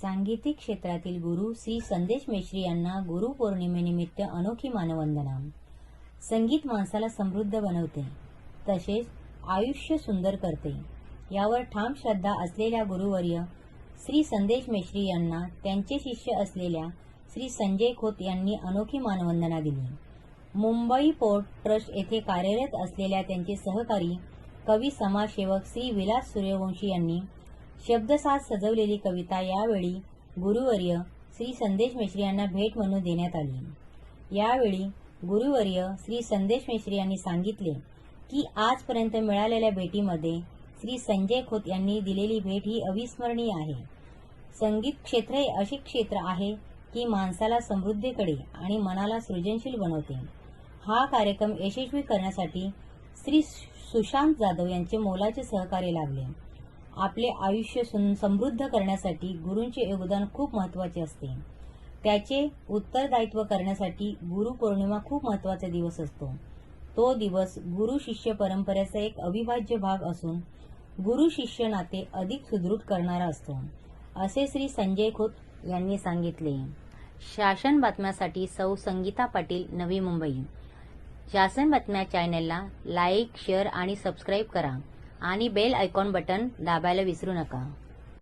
सांगीतिक क्षेत्रातील गुरु श्री संदेश मेश्री यांना गुरु पौर्णिमेनिमित्त अनोखी मानवंदना संगीत माणसाला समृद्ध बनवते तसेच आयुष्य सुंदर करते. यावर ठाम श्रद्धा असलेल्या गुरुवर्य श्री संदेश मेश्री यांना त्यांचे शिष्य असलेल्या श्री संजय खोत यांनी अनोखी मानवंदना दिली. मुंबई पोर्ट ट्रस्ट येथे कार्यरत असलेल्या त्यांचे सहकारी कवी समाजसेवक श्री विलास सूर्यवंशी यांनी शब्दसात सजवलेली कविता यावेळी गुरुवर्य श्री संदेश मेश्री यांना भेट म्हणून देण्यात आली. यावेळी गुरुवर्य श्री संदेश मेश्री यांनी सांगितले की आजपर्यंत मिळालेल्या भेटीमध्ये श्री संजय खोत यांनी दिलेली भेट ही अविस्मरणीय आहे. संगीत क्षेत्र हे असे क्षेत्र आहे की माणसाला समृद्धीकडे आणि मनाला सृजनशील बनवते. हा कार्यक्रम यशस्वी करण्यासाठी श्री सुशांत जाधव यांचे मोलाचे सहकार्य लाभले. आपले आयुष्य समृद्ध करण्यासाठी गुरूंचे योगदान खूप महत्त्वाचे असते. त्याचे उत्तरदायित्व करण्यासाठी गुरुपौर्णिमा खूप महत्त्वाचा दिवस असतो. तो दिवस गुरु शिष्य परंपरेचा एक अविभाज्य भाग असून गुरु शिष्य नाते अधिक सुदृढ करणारा असतो. असे श्री संजय खोत यांनी सांगितले. शासन बातम्यासाठी सौ संगीता पाटील नवी मुंबई. शासन बातम्या चॅनलला लाईक शेअर आणि सबस्क्राईब करा. आणि बेल आयकॉन बटन दाबायला विसरू नका.